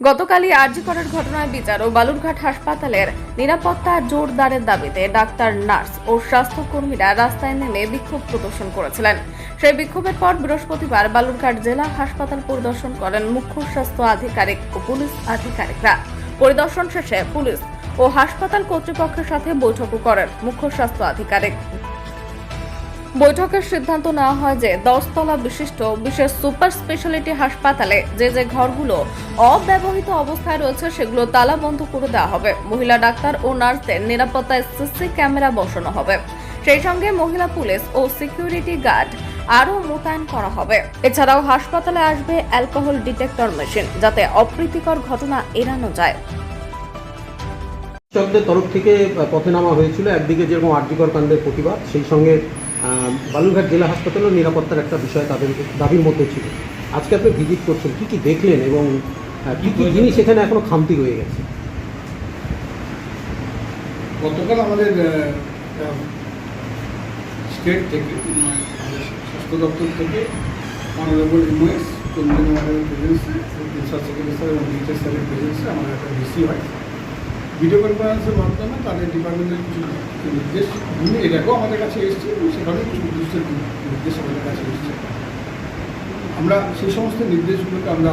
গতকালই আরজি করার ঘটনায় বিচার ও বালুরঘাট হাসপাতালের নিরাপত্তা জোরদারের দাবিতে ডাক্তার, নার্স ও স্বাস্থ্যকর্মীরা রাস্তায় নেমে বিক্ষোভ প্রদর্শন করেছিলেন। সেই বিক্ষোভের পর বৃহস্পতিবার বালুরঘাট জেলা হাসপাতাল পরিদর্শন করেন মুখ্য স্বাস্থ্য আধিকারিক ও পুলিশ আধিকারিকরা। পরিদর্শন শেষে পুলিশ ও হাসপাতাল কর্তৃপক্ষের সাথে বৈঠকও করেন মুখ্য স্বাস্থ্য আধিকারিক। বৈঠকের সিদ্ধান্ত নেওয়া হয় যে দশতলা বিশিষ্ট বিশেষ সুপার স্পেশালিটি হাসপাতালে যে যে ঘরগুলো অব্যবহৃত অবস্থায় রয়েছে সেগুলো তালা বন্ধ করে দেওয়া হবে। মহিলা ডাক্তার ও নার্সদের নিরাপত্তায় সিসি ক্যামেরা বসানো হবে। সেই সঙ্গে মহিলা পুলিশ ও সিকিউরিটি গার্ড আরও মোতায়েন করা হবে। এছাড়াও হাসপাতালে আসবে অ্যালকোহল ডিটেক্টর মেশিন যাতে অপ্রীতিকর ঘটনা এড়ানো যায়। চিকিৎসকদের তরফ থেকে পথে নামা হয়েছিল। একদিকে যেরকম আর্যিকর কাণ্ডের প্রতিবাদ, সেই সঙ্গে বালুরঘাট জেলা হাসপাতালেও নিরাপত্তার একটা বিষয় তাদের দাবির মধ্যে ছিল। আজকে আপনি ভিজিট করছেন কী কী দেখলেন এবং কি কি জিনিস এখানে এখনও খামতি রয়ে গেছে? গতকাল আমাদের স্টেট থেকে মানে স্বাস্থ্য দপ্তর থেকে অনারেবল এমওএস চন্দ্রন ম্যাডামের প্রেজেন্সে প্রিন্সিপাল সেক্রেটারি স্যার এবং ডিএচএস স্যারের প্রেজেন্সে আমার একটা রিসি হয়। ভিডিও কনফারেন্সের মাধ্যমে তাদের ডিপার্টমেন্টের কিছু নির্দেশ নিয়ে আগেও আমাদের কাছে এসেছে এবং সেখানে কিছু নির্দিষ্ট নির্দেশ আমাদের কাছে এসেছে। আমরা সেই সমস্ত নির্দেশগুলোকে আমরা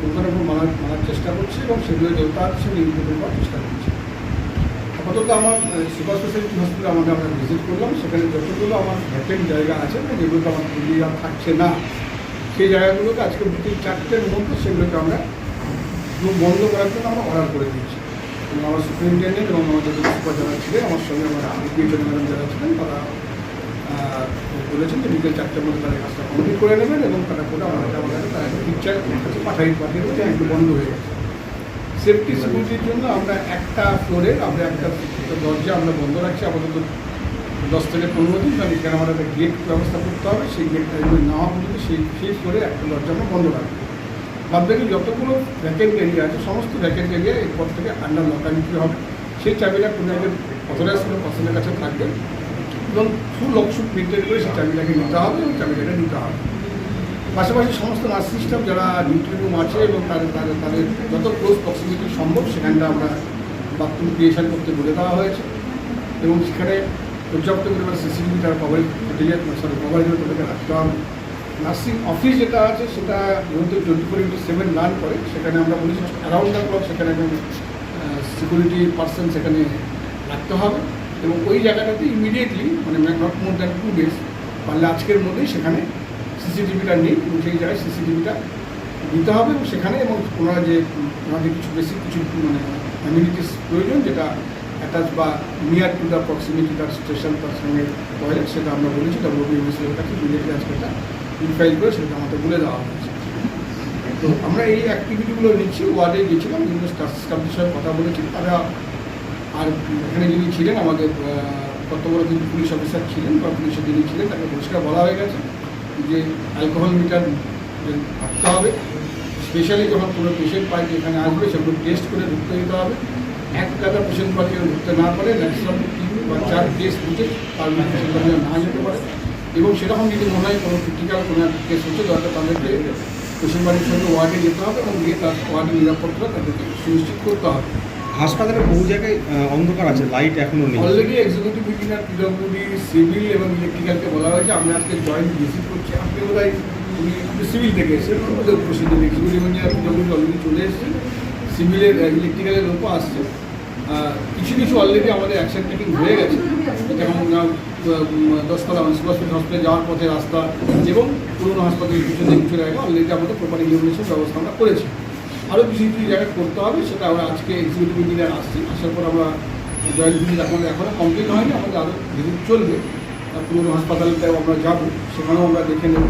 কোথাও মানার মানার চেষ্টা করছি এবং সেগুলো যথার্থ সে ইমপ্লিমেন্ট করার চেষ্টা করছি। আপাতত আমার সুপার স্পেশালিটি হসপিটাল আমাদের আমরা ভিজিট করলাম। সেখানে যতগুলো আমার ভ্যাকেন্ট জায়গা আছে বা যেগুলোতে আমার পুরুলিয়া থাকছে না, সেই জায়গাগুলোকে আজকে বিকেল চারটের মধ্যে সেগুলোকে আমরা বন্ধ করার জন্য আমরা অর্ডার করে দিচ্ছি আমার সুপারিনটেন্ডেন্ট এবং আমাদের সুপার যারা ছিলেন, আমার সঙ্গে আমার ডিপিএইচও ম্যাডাম যারা ছিলেন, তারা বলেছেন যে বিকেল চারটের মধ্যে তারা কাজটা কমপ্লিট করে নেবেন এবং তারা করে আমাদের আমাদের তারা একটা পিকচার পাঠাই পাঠিয়ে দেবে একটু বন্ধ হয়ে গেছে। সেফটি সিকিউরিটির জন্য আমরা একটা ফ্লোরে আমরা একটা দরজা আমরা বন্ধ রাখছি, আপাতত দশ থেকে পনেরো দিন, কারণ এখানে আমাদের একটা গেট ব্যবস্থা করতে হবে, সেই গেটটা যদি না হওয়া সেই সেই ফ্লোরে একটা দরজা আমরা বন্ধ রাখব। বাদ বাকি যতগুলো ভ্যাকেন্ট এরিয়া আছে, সমস্ত ভ্যাকেন্ট এরিয়া এরপর থেকে আন্ডার লকালিটি হবে। সেই চাবিটা একজন অথরাইজ কোনো পার্সনের কাছে থাকবে এবং ফুল লকশুট মেনটেন করে সেই চাবিটাকে নিতে হবে এবং চাবিটাকে নিতে হবে। পাশাপাশি সমস্ত নার্স সিস্টেম যারা ডিউটি রুম আছে এবং তাদের তাদের তাদের যত ক্লোজ প্রক্সিমিটি সম্ভব সেখানটা আমরা বাথরুম ক্রিয়েশন করতে বলে দেওয়া হয়েছে এবং সেখানে পর্যাপ্ত পরিমাণ সিসিটিভি তারা কভারেজ ফুটেজের সরি কভারেজের তাদেরকে রাখতে হবে। নার্সিং অফিস যেটা আছে, সেটা যেহেতু twenty four into seven run করে, সেখানে আমরা বলেছি অ্যারাউন্ড দ্য ক্লক সেখানে একজন সিকিউরিটি পার্সন সেখানে রাখতে হবে এবং ওই জায়গাটাতে ইমিডিয়েটলি মানে not more than two days পারলে আজকের মধ্যেই সেখানে সিসিটিভিটা নেই এবং সেই জায়গায় সিসিটিভিটা নিতে হবে এবং সেখানে এবং ওনারা যে, ওনাদের কিছু বেশি কিছু মানে কমিউনিটিস প্রয়োজন, যেটা অ্যাটাচ বা নিয়ার টু দ্য প্রক্সিমিটি তার স্টেশন তার সঙ্গে টয়লেট সেটা আমরা বলেছি ডব্লিউবিএমএসের কাছে ইমিডিয়েটলি আজকে একটা ইনফাইল করে সেটা আমাদের বলে দেওয়া হয়েছে। তো আমরা এই অ্যাক্টিভিটিগুলো নিচ্ছি ওয়ার্ডে গেছিলাম বিভিন্ন স্টাফ স্টাফদের সঙ্গে কথা বলেছি। তারা আর এখানে যিনি ছিলেন আমাদের আহ, কর্তব্য যিনি পুলিশ অফিসার ছিলেন বা পুলিশের যিনি ছিলেন তাকে পরিষ্কার বলা হয়ে গেছে যে অ্যালকোহল মিটার থাকতে হবে। স্পেশালি যখন কোনো পেশেন্ট পাই এখানে আসবে সেগুলো টেস্ট করে ঢুকতে দিতে হবে। এক গাদা পেশেন্ট পাখি ঢুকতে না পারে ম্যাক্সিমাম তিন বা চার টেস্ট বুঝে তার পাখি না যেতে পারে। এবং সেরকম যদি মনে হয় কোনো ক্রিটিক্যাল কোনো একটা কেস হচ্ছে দরকার তাদেরকে বাড়ির সঙ্গে ওয়ার্ডে যেতে হবে এবং গিয়ে তার ওয়ার্ডের নিরাপত্তা তাদেরকে সুনিশ্চিত করতে হবে। হাসপাতালে বহু জায়গায় অন্ধকার আছে লাইট এখনও নেই। Already executive engineer PWD civil এবং ইলেকট্রিক্যালকে বলা হয়েছে। আমরা আজকে জয়েন্ট ভিজিট করছি। আপনি বোধ হয় সিভিল থেকে এসেছেন উপস্থিত। এক্সিকিউটিভ ইঞ্জিনিয়ার পিডব্লিউডি অলরেডি চলে এসেছে সিভিলের ইলেকট্রিক্যালের লোকও আসছে। কিছু কিছু অলরেডি আমাদের অ্যাকশন টেকিং হয়ে গেছে। যেমন দশতলা সুভাষপতি হসপিটাল যাওয়ার পথে রাস্তা এবং পুরনো হাসপাতালের পিছনে কিছু জায়গা অলরেডি আমাদের প্রপার ইলুমিনেশন ব্যবস্থা আমরা করেছি। আরও কিছু কিছু জায়গায় করতে হবে, সেটা আমরা আজকে এক্সিকিউটিভ ইঞ্জিনিয়ার আসছি। আসার পর আমরা জয়েন্ট ভিজিট আমাদের এখনও কমপ্লিট হয়নি, আমাদের আরও ভিজিট চলবে। পুরনো হাসপাতালটাও আমরা যাব, সেখানেও আমরা দেখে নেব।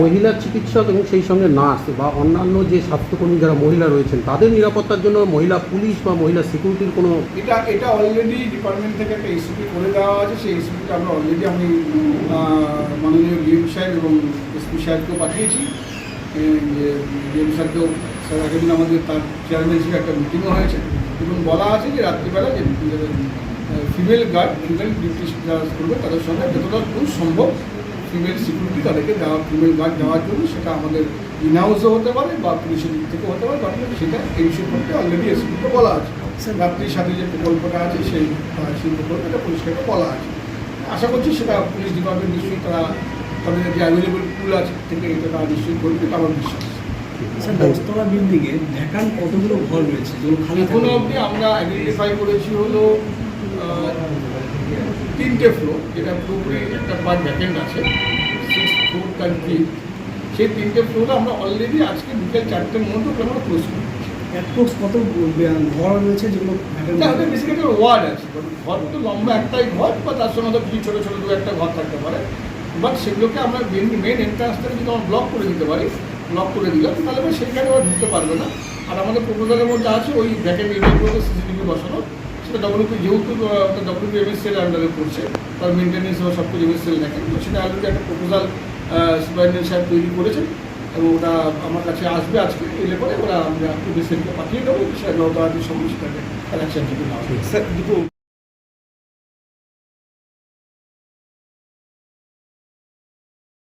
মহিলা চিকিৎসক এবং সেই সঙ্গে নার্স বা অন্যান্য যে স্বাস্থ্যকর্মী যারা মহিলা রয়েছেন তাদের নিরাপত্তার জন্য মহিলা পুলিশ বা মহিলা সিকিউরিটির কোনো এটা এটা অলরেডি ডিপার্টমেন্ট থেকে একটা এসিপি করে দেওয়া আছে। সেই এসিপিটা আমরা অলরেডি আমি মাননীয় ডিএম সাহেব এবং এসপি সাহেবকেও পাঠিয়েছি। যে ডিএম সাহেবকেও স্যার আগের দিন আমাদের তার চেয়ারম্যান হিসেবে একটা মিটিংও হয়েছে। এবং বলা আছে যে রাত্রিবেলা যে ফিমেল গার্ড ফিমেল ডিউটি যারা করবে তাদের সঙ্গে যতটা সম্ভব ফিমেল সিকিউরিটি তাদেরকে দেওয়া ফিমেল গার্ড দেওয়ার জন্য সেটা আমাদের ইন হাউসও হতে পারে বা পুলিশের দিক থেকে হতে পারে বাট সেটা এই সম্পর্কে অলরেডি এসপিকে বলা আছে। রাত্রির সাথে যে প্রকল্পটা আছে সেই সেই প্রকল্পটা পুলিশকে বলা আছে। আশা করছি সেটা পুলিশ ডিপার্টমেন্ট নিশ্চয়ই তারা তাদের যে অ্যাভেলেবল পুল আছে থেকে এটা তারা নিশ্চয়ই করবে আমার বিশ্বাস। স্যার দশতলা বিল্ডিংয়ে ভ্যাকান্ট কতগুলো ঘর রয়েছে? যেগুলো খালি এখনও? অবধি আমরা আইডেন্টিফাই করেছি হলো তিনটে ফ্লোর যেটা পুরোপুরি একটা পার্ট ভ্যাকেন্ট আছে সিক্স অ্যান্ড থ্রি সেই তিনটে ফ্লোরে আমরা অলরেডি আজকে বিকেল চারটের মধ্যে আমরা ক্লোজ করি অ্যাপ্রক্স কত ঘর রয়েছে যেগুলো বেসিক্যালি ওয়ার্ড আছে ঘর তো লম্বা একটাই ঘর বা তার সঙ্গে তো কিছু ছোটো ছোটো দু একটা ঘর থাকতে পারে। বাট সেগুলোকে আমরা মেন মেন এন্ট্রান্স থেকে যদি আমরা ব্লক করে দিতে পারি ব্লক করে দিলাম তাহলে সেইখানে ওরা ঢুকতে পারবে না। আর আমাদের প্রপোজালের মধ্যে আছে ওই ভ্যাকেন্ট এরিয়াগুলোতে সিসিটিভি বসানো। ডব্লিউপি যেহেতু ডব্লিউপি এমএসএল আন্ডারে পড়ছে, তার মেনটেন্যান্স বা সব কিছু এমএসএল দেখেন তো সেটা অলরেডি একটা প্রপোজাল সুপারিনটেন্ডেন্ট সাহেব তৈরি করেছেন এবং ওটা আমার কাছে আসবে আজকে এলে পরে ওরা আমরা এমএসএলকে পাঠিয়ে দেবো, সেটা যত তাড়াতাড়ি সম্ভব সেটাকে কালেকশন থেকে নেওয়া। স্যার দুটো